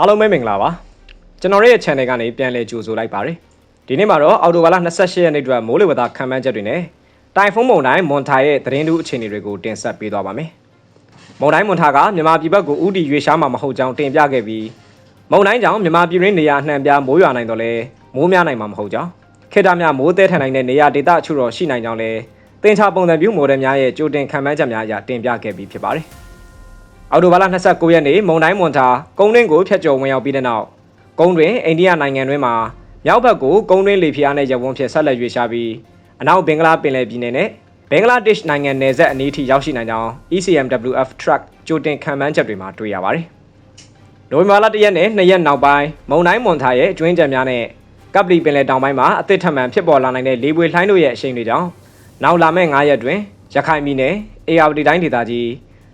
အားလုံးပဲမင်္ဂလာပါကျွန်တော်ရဲ့ channel ကနေပြန်လည်ကြိုဆိုလိုက်ပါတယ်ဒီနေ့မှာတော့အော်တိုဘာလ28ရက်နေ့အတွက်မိုးလေဝသခံမှန်းချက်တွေနဲ့တိုင်ဖုန်းမုန်တိုင်းမွန်ထာရဲ့သတင်းတူအခြေအနေတွေကိုတင်ဆက်ပေးသွားပါမယ်မုန်တိုင်းမွန်ထာကမြန်မာပြည်ဘက်ကိုဥတီရွေရှားမှာမဟုတ်ကြောင်းတင်ပြခဲ့ပြီးမုန်တိုင်းကြောင့်မြန်မာပြည်ရင်းနေရာအနှံ့ပြားမိုးရွာနိုင်တော့လဲမိုးများနိုင်မှာမဟုတ်ကြောင်းခေတ္တများမိုးတဲထန်နိုင်တဲ့နေရာဒေသအချို့တော့ရှိနိုင်ကြောင်းလဲတင်ချပုံစံပြူမိုဒယ်များရဲ့ကြိုတင်ခံမှန်းချက်များအရတင်ပြခဲ့ပြီးဖြစ်ပါတယ် အော်တိုဘာလ29ရက်နေ့မုံတိုင်းမွန်တာကုန်းတွင်းကိုဖျက်ကျော်ဝင်ရောက်ပြီးတဲ့နောက်ကုန်းတွင်အိန္ဒိယနိုင်ငံတွင်းမှာမြောက်ဘက်ကိုကုန်းတွင်းလေပြင်းအားနဲ့ရဝန်းဖြင့်ဆက်လက်ရွေ့ရှားပြီးအနောက်ဘင်္ဂလားပင်လယ်ပြည်နယ်နဲ့ဘင်္ဂလားဒေ့ရှ်နိုင်ငံနယ်စပ်အနီးထိရောက်ရှိနိုင်ကြောင်း ECMWF Track ကြိုတင်ခံမှန်းချက်တွေမှာတွေ့ရပါတယ်။နိုဝင်ဘာလ1ရက်နဲ့2ရက်နောက်ပိုင်းမုံတိုင်းမွန်တာရဲ့အတွင်းချက်များနဲ့ကပ်ပလီပင်လယ်တောင်ပိုင်းမှာအသစ်ထပ်မံဖြစ်ပေါ်လာနိုင်တဲ့လေပွေလှိုင်းတို့ရဲ့အရှိန်တွေကြောင့်နောက်လာမယ့်9ရက်တွင်ရခိုင်ပြည်နယ်အေရဝတီတိုင်းဒေသကြီး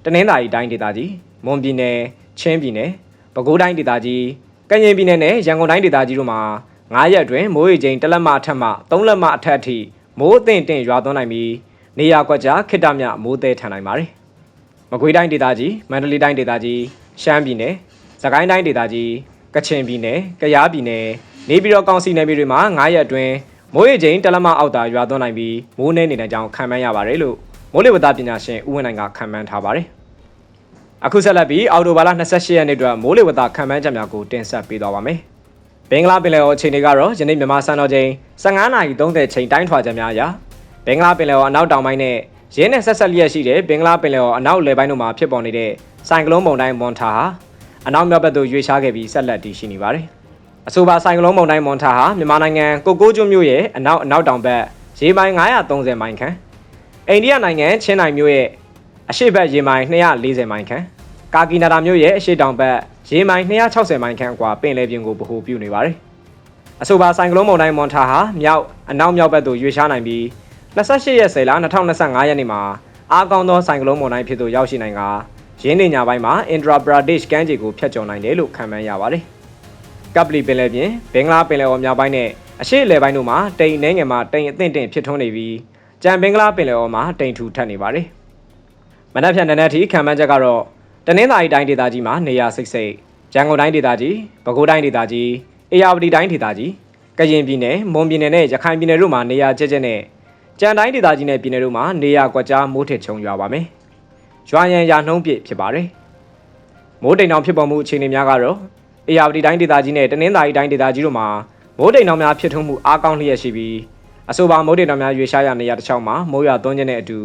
တနင်္သာရီတိုင်းဒေသကြီးမွန်ပြည်နယ်ချင်းပြည်နယ်ပဲခူးတိုင်းဒေသကြီးကရင်ပြည်နယ်နဲ့ရန်ကုန်တိုင်းဒေသကြီးတို့မှာ9ရက်အတွင်းမိုးရေချိန်တစ်လက်မအထက်မှ3လက်မအထက်အထိမိုးအသင့်အင့်ရွာသွန်းနိုင်ပြီးနေရာကွက်ကြားခိတ္တမြမိုးသည်ထန်နိုင်ပါတယ်။မကွေးတိုင်းဒေသကြီးမန္တလေးတိုင်းဒေသကြီးရှမ်းပြည်နယ်စကိုင်းတိုင်းဒေသကြီးကချင်ပြည်နယ်ကယားပြည်နယ်နေပြည်တော်ကောင်စီနယ်မြေတွေမှာ9ရက်အတွင်းမိုးရေချိန်တစ်လက်မအောက်သာရွာသွန်းနိုင်ပြီးမိုးနှဲနေတဲ့အကြောင်းခံမှန်းရပါတယ်လို့မိုးလေဝသပညာရှင်ဦးဝင်းနိုင်ကခံမှန်းထားပါတယ်။ အခုဆက်လက်ပြီးအော်တိုဘာလ28ရက်နေ့အတွက်မိုးလေဝသခံမှန်းချက်များကိုတင်ဆက်ပေးသွားပါမယ်။ဘင်္ဂလားပင်လယ်အော်အခြေအနေကတော့ယနေ့မြန်မာစံတော်ချိန်15:30ချိန်တိုင်းထွာချက်များအရဘင်္ဂလားပင်လယ်အော်အနောက်တောင်ပိုင်းနဲ့ရင်းနဲ့ဆက်ဆက်လျက်ရှိတဲ့ဘင်္ဂလားပင်လယ်အော်အနောက်လယ်ပိုင်းတို့မှာဖြစ်ပေါ်နေတဲ့ဆိုင်ကလုန်းမုန်တိုင်းမွန်ထာဟာအနောက်မြောက်ဘက်သို့ရွေ့ရှားခဲ့ပြီးဆက်လက်တည်ရှိနေပါတယ်။အဆိုပါဆိုင်ကလုန်းမုန်တိုင်းမွန်ထာဟာမြန်မာနိုင်ငံကိုကိုးကျွန်းမြို့ရဲ့အနောက်အနောက်တောင်ဘက်ရေမိုင်930မိုင်ခန့်အိန္ဒိယနိုင်ငံချင်းနိုင်မြို့ရဲ့ အရှေ့ဘက်ရေမိုင်240မိုင်ခန့်ကာကီနာဒါမြို့ရဲ့အရှေ့တောင်ဘက်ရေမိုင်260မိုင်ခန့်အကွာပင်လယ်ပြင်ကိုဗဟိုပြုနေပါတယ်။အဆိုပါဆိုင်ကလုန်းမုန်တိုင်းမွန်ထာဟာမြောက်အနောက်မြောက်ဘက်သို့ရွေ့ရှားနိုင်ပြီး28ရက်10လ2025ရက်နေ့မှာအားကောင်းသောဆိုင်ကလုန်းမုန်တိုင်းဖြစ်သို့ရောက်ရှိနိုင်ကရင်းနေညာပိုင်းမှာအင်ဒရာဘရာဒေ့ရှ်ကမ်းခြေကိုဖျက်ကျော်နိုင်တယ်လို့ခန့်မှန်းရပါတယ်။ကပ်ပလီပင်လယ်ပြင်ဘင်္ဂလားပင်လယ်အော်မြောက်ပိုင်းနဲ့အရှေ့အလယ်ပိုင်းတို့မှာတိမ်နှဲငယ်မှာတိမ်အသင့်တင့်ဖြစ်ထွန်းနေပြီးကြံဘင်္ဂလားပင်လယ်အော်မှာတိမ်ထူထပ်နေပါတယ်။ မနက်ဖြန်နနက်ထိခံမှန်းချက်ကတော့တနင်္သာရီတိုင်းဒေသကြီးမှာနေရာစိတ်စိတ်ရန်ကုန်တိုင်းဒေသကြီးပဲခူးတိုင်းဒေသကြီးအေရဝတီတိုင်းဒေသကြီးကရင်ပြည်နယ်မွန်ပြည်နယ်နဲ့ရခိုင်ပြည်နယ်တို့မှာနေရာကျကျနဲ့ကြံတိုင်းဒေသကြီးနဲ့ပြည်နယ်တို့မှာနေရာကွက်ကြားမိုးထစ်ချုံရွာပါမယ်။ရွာရန်ရာနှုံးပြည့်ဖြစ်ပါတယ်။မိုးတိမ်တောင်ဖြစ်ပေါ်မှုအခြေအနေများကတော့အေရဝတီတိုင်းဒေသကြီးနဲ့တနင်္သာရီတိုင်းဒေသကြီးတို့မှာမိုးတိမ်တောင်များဖြစ်ထွန်းမှုအားကောင်းလျက်ရှိပြီးအဆိုပါမိုးတိမ်တောင်များရွေရှားရနေရာတစ်ချောင်းမှာမိုးရွာသွန်းခြင်းနဲ့အတူ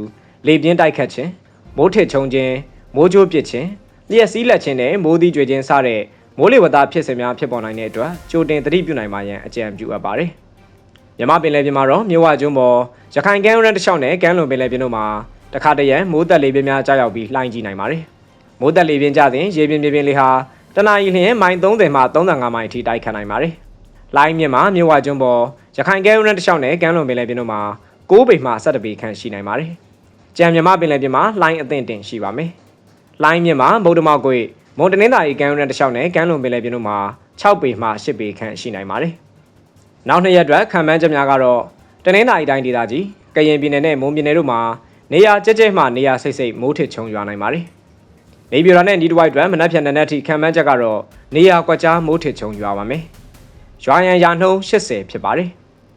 လေပြင်းတိုက်ခတ်ခြင်း မိုးထစ်ချုံခြင်းမိုးကြိုးပစ်ခြင်းလျက်စီးလက်ခြင်းနဲ့မိုးသီးကြွေခြင်းစတဲ့မိုးလေဝသဖြစ်စဉ်များဖြစ်ပေါ်နိုင်တဲ့အတွက်ကြိုတင်သတိပြုနိုင်ပါရန်အကြံပြုအပ်ပါတယ်။မြမပင်လယ်ပြင်မှာတော့မြဝကျွန်းပေါ်ရခိုင်ကမ်းရိုးတန်းတစ်လျှောက်နဲ့ကမ်းလွန်ပင်လယ်ပြင်တို့မှာတခါတရံမိုးသက်လေပြင်းများကြားရောက်ပြီးလှိုင်းကြည့်နိုင်ပါတယ်။မိုးသက်လေပြင်းကြစဉ်ရေပြင်မြေပြင်လေဟာတနအီလျင်မိုင်30မှ35မိုင်အထိတိုက်ခတ်နိုင်ပါတယ်။လှိုင်းမြင့်မှာမြဝကျွန်းပေါ်ရခိုင်ကမ်းရိုးတန်းတစ်လျှောက်နဲ့ကမ်းလွန်ပင်လယ်ပြင်တို့မှာ6ပေမှ17ပေခန့်ရှိနိုင်ပါတယ်။ ကြံမြမပင်လယ်ပြင်မှာလှိုင်းအသင့်တင်ရှိပါမယ်။လိုင်းမြင့်မှာမုတ်တမောက်ကွေမွန်တနင်္သာရီကမ်းရိုးတန်းတစ်လျှောက်နဲ့ကမ်းလွန်ပင်လယ်ပြင်တို့မှာ6ပေမှ10ပေခန့်ရှိနိုင်ပါတယ်။နောက်နှစ်ရက်အတွက်ခံမှန်းချက်များကတော့တနင်္သာရီတိုင်းဒေသကြီးကရင်ပြည်နယ်နဲ့မွန်ပြည်နယ်တို့မှာနေရာကျကျမှနေရာစိတ်စိတ်မိုးထစ်ချုံရွာနိုင်ပါတယ်။နေပြည်တော်နဲ့နီးတဝိုက်အတွက်မနက်ဖြန်နက်နက်ထိခံမှန်းချက်ကတော့နေရာကွက်ကြားမိုးထစ်ချုံရွာပါမယ်။ရွာရန်ရာနှုန်း80ဖြစ်ပါတယ်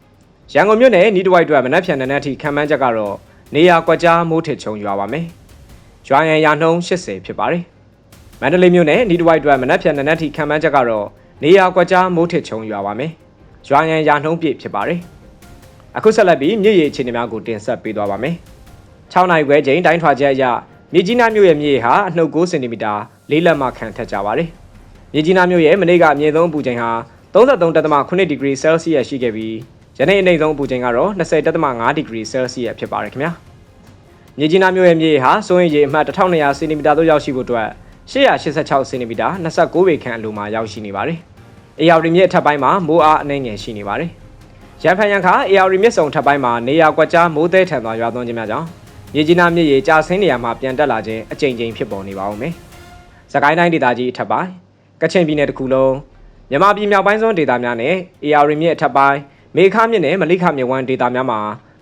။ရန်ကုန်မြို့နယ်နီးတဝိုက်အတွက်မနက်ဖြန်နက်နက်ထိခံမှန်းချက်ကတော့ နေရာကွက်ကြားမိုးထစ်ချုံရွာပါမယ်။ရွာရန်ရာနှုန်း80ဖြစ်ပါတယ်။မန္တလေးမြို့နယ်နီးတဝိုက်အတွက်မနက်ဖြန်နနက်ထိခံမှန်းချက်ကတော့နေရာကွက်ကြားမိုးထစ်ချုံရွာပါမယ်။ရွာရန်ရာနှုန်းပြည့်ဖြစ်ပါတယ်။အခုဆက်လက်ပြီးမြစ်ရေအခြေအနေများကိုတင်ဆက်ပေးသွားပါမယ်။6နိုင်ခွဲချိန်တိုင်းထွာချက်အရမြစ်ကြီးနားမြို့ရဲ့မြစ်ရေဟာအနှုတ်9စင်တီမီတာလေးလက်မှခန့်ထက်ကြပါတယ်။မြစ်ကြီးနားမြို့ရဲ့မနေ့ကအမြင့်ဆုံးအပူချိန်ဟာ33.8ဒီဂရီဆဲလ်စီယပ်ရှိခဲ့ပြီး ယနေ့အနိမ့်ဆုံးအပူချိန်ကတော့20.5ဒီဂရီဆဲလ်စီယပ်ဖြစ်ပါတယ်ခင်ဗျာ။မြေကြီးနားမြို့ရဲ့မြေဟာစိုးရင်ရေအမှတ်1200စင်တီမီတာသို့ရောက်ရှိဖို့အတွက်886စင်တီမီတာ29ပေခန့်အလိုမှာရောက်ရှိနေပါတယ်။အေယာရီမြစ်အထက်ပိုင်းမှာမိုးအားအနှဲငယ်ရှိနေပါတယ်။ရန်ဖန်ရန်ခါအေယာရီမြစ်စုံထပ်ပိုင်းမှာနေရာကွက်ကြားမိုးသည်ထန်သွားရွာသွန်းခြင်းများကြောင့်မြေကြီးနားမြစ်ရေကျဆင်းနေရာမှာပြန်တက်လာခြင်းအကြိမ်ကြိမ်ဖြစ်ပေါ်နေပါဦးမယ်။စကိုင်းတိုင်းဒေသကြီးအထက်ပိုင်းကချင်ပြည်နယ်တစ်ခုလုံးမြန်မာပြည်မြောက်ပိုင်းစွန်းဒေသများနဲ့အေယာရီမြစ်အထက်ပိုင်း မေခါမြစ်နဲ့မလိခမြစ်ဝမ်းဒေသများမှာ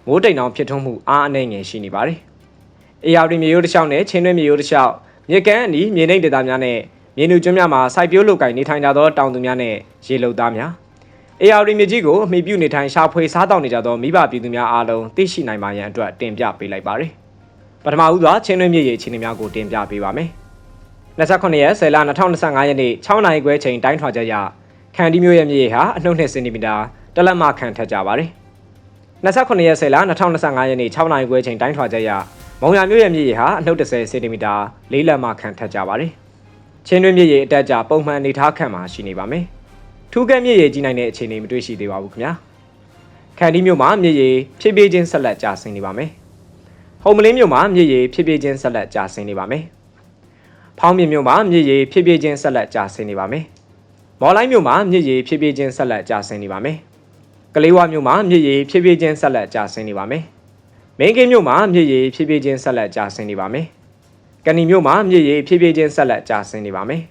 မိုးတိမ်တောင်ဖြစ်ထွန်းမှုအားအနှဲငယ်ရှိနေပါတယ်။အေယာဝတီမြေရိုးတစ်လျှောက်နဲ့ချင်းတွင်းမြေရိုးတစ်လျှောက်မြေကမ်းအနီးမြေနိမ့်ဒေသများနဲ့မြေနူကျွန်းများမှာစိုက်ပျိုးလုပ်ကိုင်နေထိုင်ကြသောတောင်သူများနဲ့ရေလုံသားများအေယာရီမြစ်ကြီးကိုအမိပြုနေထိုင်ရှာဖွေစားတောက်နေကြသောမိဘပြည်သူများအားလုံးသိရှိနိုင်ပါရန်အတွက်တင်ပြပေးလိုက်ပါရယ်ပထမဦးစွာချင်းတွင်းမြစ်ရေအခြေအနေများကိုတင်ပြပေးပါမယ်29ရက်10လ2025ရက်နေ့6နာရီခွဲချိန်တိုင်းထွာချက်ရခန်ဒီမျိုးရဲ့မြစ်ရေဟာအနှုတ်2စင်တီမီတာ တလက်မခန့်ထက်ကြပါတယ်29ရက်10လ2025ရက်နေ့6နာရီခွဲချိန်တိုင်းထွာချက်ရမုံရမျိုးရဲ့မြစ်ရေဟာအနှုတ်30စင်တီမီတာ၄လက်မခန့်ထက်ကြပါတယ်ချင်းတွင်းမြစ်ရေအတက်ကြပုံမှန်အနေထားခန့်မှာရှိနေပါမယ်ထူးကဲမြစ်ရေကြီးနိုင်တဲ့အခြေအနေမတွေ့ရှိသေးပါဘူးခင်ဗျာခန်ဒီမျိုးမှာမြစ်ရေဖြည်းဖြည်းချင်းဆက်လက်ကျဆင်းနေပါမယ်ဟုံမလင်းမျိုးမှာမြစ်ရေဖြည်းဖြည်းချင်းဆက်လက်ကျဆင်းနေပါမယ်ဖောင်းမြင့်မျိုးမှာမြစ်ရေဖြည်းဖြည်းချင်းဆက်လက်ကျဆင်းနေပါမယ်မော်လိုင်းမျိုးမှာမြစ်ရေဖြည်းဖြည်းချင်းဆက်လက်ကျဆင်းနေပါမယ် ကလေးဝမျိုးမှာမြစ်ရေဖြည်းဖြည်းချင်းဆက်လက်ကျဆင်းနေပါမယ်မင်းကင်းမျိုးမှာမြစ်ရေဖြည်းဖြည်းချင်းဆက်လက်ကျဆင်းနေပါမယ်ကဏီမျိုးမှာမြစ်ရေဖြည်းဖြည်းချင်းဆက်လက်ကျဆင်းနေပါမယ်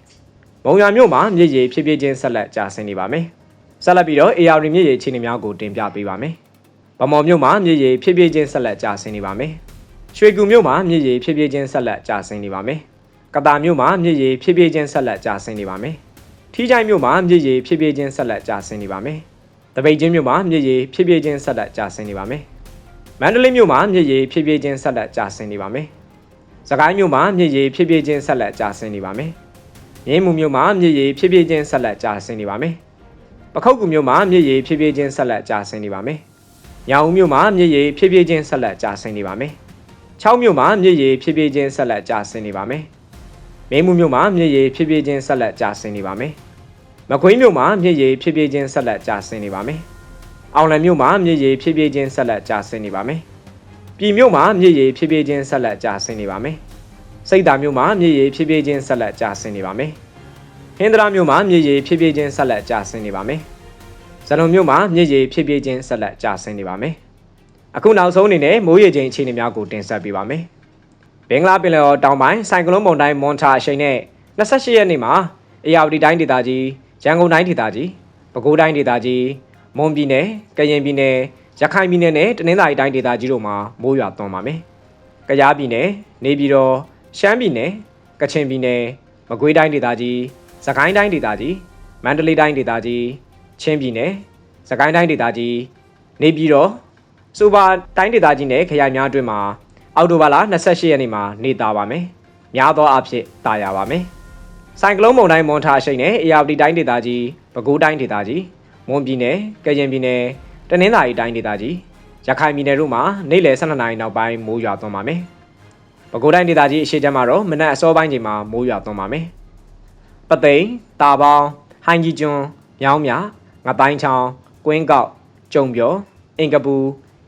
မုံရမျိုးမှာမြစ်ရေဖြည်းဖြည်းချင်းဆက်လက်ကျဆင်းနေပါမယ်ဆက်လက်ပြီးတော့ AR မြစ်ရေအခြေအနေများကိုတင်ပြပေးပါမယ်ဗမော်မျိုးမှာမြစ်ရေဖြည်းဖြည်းချင်းဆက်လက်ကျဆင်းနေပါမယ်ရွှေကူမျိုးမှာမြစ်ရေဖြည်းဖြည်းချင်းဆက်လက်ကျဆင်းနေပါမယ်ကတာမျိုးမှာမြစ်ရေဖြည်းဖြည်းချင်းဆက်လက်ကျဆင်းနေပါမယ်ထီးချိုင်မျိုးမှာမြစ်ရေဖြည်းဖြည်းချင်းဆက်လက်ကျဆင်းနေပါမယ် တပိတ်ချင်းမျိုးမှာမြစ်ရေဖြည်းဖြည်းချင်းဆက်လက်ကျဆင်းနေပါမယ်မန္တလေးမျိုးမှာမြစ်ရေဖြည်းဖြည်းချင်းဆက်လက်ကျဆင်းနေပါမယ်စကိုင်းမျိုးမှာမြစ်ရေဖြည်းဖြည်းချင်းဆက်လက်ကျဆင်းနေပါမယ်မြင်းမူမျိုးမှာမြစ်ရေဖြည်းဖြည်းချင်းဆက်လက်ကျဆင်းနေပါမယ်ပခုတ်ကူမျိုးမှာမြစ်ရေဖြည်းဖြည်းချင်းဆက်လက်ကျဆင်းနေပါမယ်ညောင်ဦးမျိုးမှာမြစ်ရေဖြည်းဖြည်းချင်းဆက်လက်ကျဆင်းနေပါမယ်ချောင်းမျိုးမှာမြစ်ရေဖြည်းဖြည်းချင်းဆက်လက်ကျဆင်းနေပါမယ်မင်းမှုမျိုးမှာမြစ်ရေဖြည်းဖြည်းချင်းဆက်လက်ကျဆင်းနေပါမယ်။ မကွေးမျိုးမှာမြစ်ရေဖြည်းဖြည်းချင်းဆက်လက်ကျဆင်းနေပါမယ်။အောင်လံမျိုးမှာမြစ်ရေဖြည်းဖြည်းချင်းဆက်လက်ကျဆင်းနေပါမယ်။ပြည်မျိုးမှာမြစ်ရေဖြည်းဖြည်းချင်းဆက်လက်ကျဆင်းနေပါမယ်။စိတ်တာမျိုးမှာမြစ်ရေဖြည်းဖြည်းချင်းဆက်လက်ကျဆင်းနေပါမယ်။ဟင်္ဒရာမျိုးမှာမြစ်ရေဖြည်းဖြည်းချင်းဆက်လက်ကျဆင်းနေပါမယ်။ဇလုံမျိုးမှာမြစ်ရေဖြည်းဖြည်းချင်းဆက်လက်ကျဆင်းနေပါမယ်။အခုနောက်ဆုံးအနေနဲ့မိုးရေချိန်အခြေအနေများကိုတင်ဆက်ပေးပါမယ်။ဘင်္ဂလားပင်လယ်အော်တောင်ပိုင်းဆိုင်ကလုန်းမုန်တိုင်းမွန်တာအရှိန်နဲ့28ရက်နေ့မှာအေရဝတီတိုင်းဒေသကြီး ရန်ကုန်တိုင်းဒေသကြီးပဲခူးတိုင်းဒေသကြီးမွန်ပြည်နယ်ကရင်ပြည်နယ်ရခိုင်ပြည်နယ်နဲ့တနင်္သာရီတိုင်းဒေသကြီးတို့မှာမိုးရွာသွန်းပါမယ်။ကယားပြည်နယ်နေပြည်တော်ရှမ်းပြည်နယ်ကချင်ပြည်နယ်မကွေးတိုင်းဒေသကြီးစကိုင်းတိုင်းဒေသကြီးမန္တလေးတိုင်းဒေသကြီးချင်းပြည်နယ်စကိုင်းတိုင်းဒေသကြီးနေပြည်တော်စူပါတိုင်းဒေသကြီးနဲ့ခရိုင်များအတွင်းမှာအောက်တိုဘာလ28ရက်နေ့မှာနေသားပါမယ်။များသောအားဖြင့်တာယာပါမယ်။ ဆိုင်ကလုန်းမုန်တိုင်းမွန်ထာရှိန်နဲ့အေယာဝတီတိုင်းဒေသကြီးပဲခူးတိုင်းဒေသကြီးမွန်ပြည်နယ်ကရင်ပြည်နယ်တနင်္သာရီတိုင်းဒေသကြီးရခိုင်ပြည်နယ်တို့မှာနေ့လယ်12နာရီနောက်ပိုင်းမိုးရွာသွန်းပါမယ်။ပဲခူးတိုင်းဒေသကြီးအရှိချမ်းမှာတော့မနက်အစောပိုင်းချိန်မှာမိုးရွာသွန်းပါမယ်။ပသိမ်တာပေါင်းဟိုင်ကြီးကျွန်းမြောင်းမြငတိုင်းချောင်းကွင်းကောက်ကျုံပြောအင်ကပူ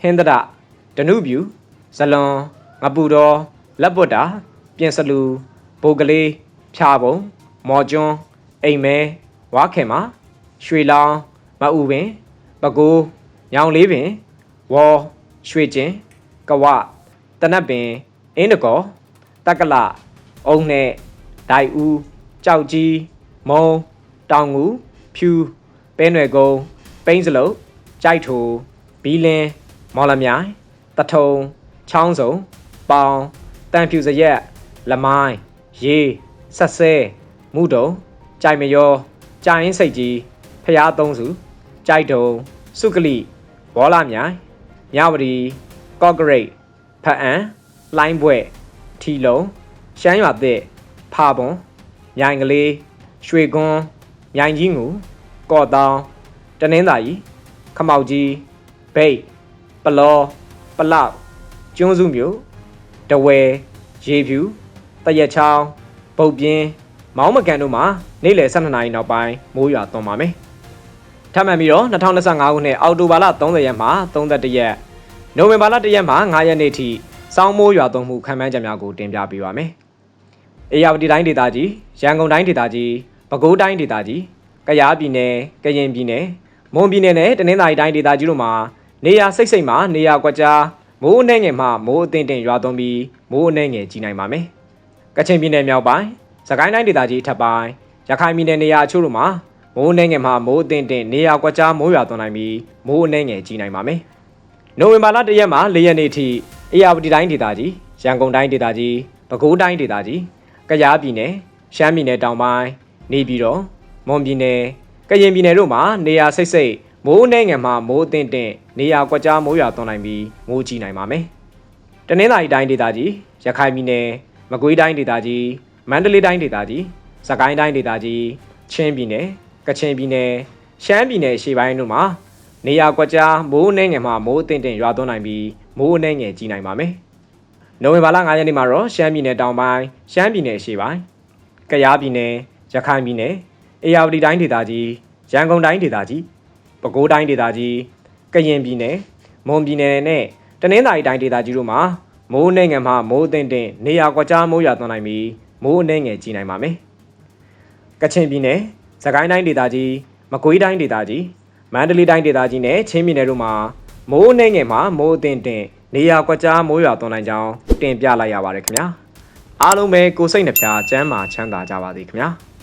ဟင်းတရဒနုပြူဇလွန်ငပူတော်လက်ပွတ်တာပြင်စလူဘိုကလေး ဖြာပုံမော်ကျွန်းအိမ်မဲဝါခင်မရွှေလောင်းမအူပင်ပကိုးညောင်လေးပင်ဝေါ်ရွှေကျင်ကဝတနတ်ပင်အင်းတကောတက္ကလအုံနဲ့ဒိုင်ဦးကြောက်ကြီးမုံတောင်ငူဖြူပဲနွယ်ကုန်းပိန်းစလုတ်ကြိုက်ထိုဘီလင်းမော်လမြိုင်တထုံချောင်းစုံပေါင်တန်ဖြူစရက်လမိုင်းရေး ဆက်ဆဲမုဒုံကြိုင်မယောကြိုင်စိတ်ကြီးဖျားသုံးစုကြိုက်တုံစုကလိဘောလာမြိုင်မြဝတီကော့ဂရိတ်ဖအံလိုင်းဘွဲ့ထီလုံရှမ်းရွာသစ်ဖာပွန်မြိုင်ကလေးရွှေကွန်းမြိုင်ကြီးငူကော့တောင်းတနင်္သာရီခမောက်ကြီးဘိတ်ပလောပလောက်ကျွန်းစုမြို့တဝဲရေဖြူတရက်ချောင်း ပုတ်ပြင်းမောင်းမကန်တို့မှာနေ့လယ်12နာရီနောက်ပိုင်းမိုးရွာသွန်းပါမယ်ထပ်မံပြီးတော့2025ခုနှစ်အောက်တိုဘာလ30ရက်မှ31ရက်နိုဝင်ဘာလ1ရက်မှ9ရက်နေ့ထိစောင်းမိုးရွာသွန်းမှုခံမှန်းချက်များကိုတင်ပြပေးပါမယ်အေရဝတီတိုင်းဒေသကြီးရန်ကုန်တိုင်းဒေသကြီးပဲခူးတိုင်းဒေသကြီးကယားပြည်နယ်ကရင်ပြည်နယ်မွန်ပြည်နယ်နဲ့တနင်္သာရီတိုင်းဒေသကြီးတို့မှာနေရာစိတ်စိတ်မှာနေရာကွက်ကြားမိုးအနှဲငယ်မှမိုးအသင့်တင်ရွာသွန်းပြီးမိုးအနှဲငယ်ကြီးနိုင်ပါမယ်။ ကချင်ပြည်နယ်မြောက်ပိုင်း၊စကိုင်းတိုင်းဒေသကြီးအထက်ပိုင်း၊ရခိုင်ပြည်နယ်နေရာအချို့တို့မှာမိုးအနှဲငယ်မှမိုးအသင့်တင်နေရာကွက်ကြားမိုးရွာသွန်းနိုင်ပြီးမိုးအနှဲငယ်ကြီးနိုင်ပါမယ်။နိုဝင်ဘာလ၁ရက်မှ၄ရက်နေ့ထိအေရဝတီတိုင်းဒေသကြီး၊ရန်ကုန်တိုင်းဒေသကြီး၊ပဲခူးတိုင်းဒေသကြီး၊ကယားပြည်နယ်၊ရှမ်းပြည်နယ်တောင်ပိုင်းနေပြည်တော်မွန်ပြည်နယ်ကရင်ပြည်နယ်တို့မှာနေရာစိတ်စိတ်မိုးနှဲငယ်မှမိုးအသင့်တင့်နေရာကွက်ကြားမိုးရွာသွန်းနိုင်ပြီးမိုးကြီးနိုင်ပါမယ်။တနင်္သာရီတိုင်းဒေသကြီးရခိုင်ပြည်နယ် မကွေးတိုင်းဒေသကြီးမန္တလေးတိုင်းဒေသကြီးစကိုင်းတိုင်းဒေသကြီးချင်းပြည်နယ်ကချင်ပြည်နယ်ရှမ်းပြည်နယ်ရှေ့ပိုင်းတို့မှာနေရာကွက်ကြားမိုးနှဲငယ်မှမိုးအသင့်တင့်ရွာသွန်းနိုင်ပြီးမိုးအနှဲငယ်ကြီးနိုင်ပါမယ်။နိုဝင်ဘာလ9ရက်နေ့မှာတော့ရှမ်းပြည်နယ်တောင်ပိုင်းရှမ်းပြည်နယ်ရှေ့ပိုင်းကယားပြည်နယ်ရခိုင်ပြည်နယ်အေရဝတီတိုင်းဒေသကြီးရန်ကုန်တိုင်းဒေသကြီးပဲခူးတိုင်းဒေသကြီးကရင်ပြည်နယ်မွန်ပြည်နယ်နဲ့တနင်္သာရီတိုင်းဒေသကြီးတို့မှာ မိုးနှဲငယ်မှမိုးအသင့်တင်နေရာကွက်ကြားမိုးရွာသွန်းနိုင်ပြီးမိုးအနှဲငယ်ကြီးနိုင်ပါမယ်။ကချင်ပြည်နယ်စကိုင်းတိုင်းဒေသကြီးမကွေးတိုင်းဒေသကြီးမန္တလေးတိုင်းဒေသကြီးနဲ့ချင်းပြည်နယ်တို့မှာမိုးအနှဲငယ်မှမိုးအသင့်တင်နေရာကွက်ကြားမိုးရွာသွန်းနိုင်ကြောင်းတင်ပြလိုက်ရပါတယ်ခင်ဗျာ။အားလုံးပဲကိုယ်စိတ်နှဖျားစမ်းမာချမ်းသာကြပါစေခင်ဗျာ။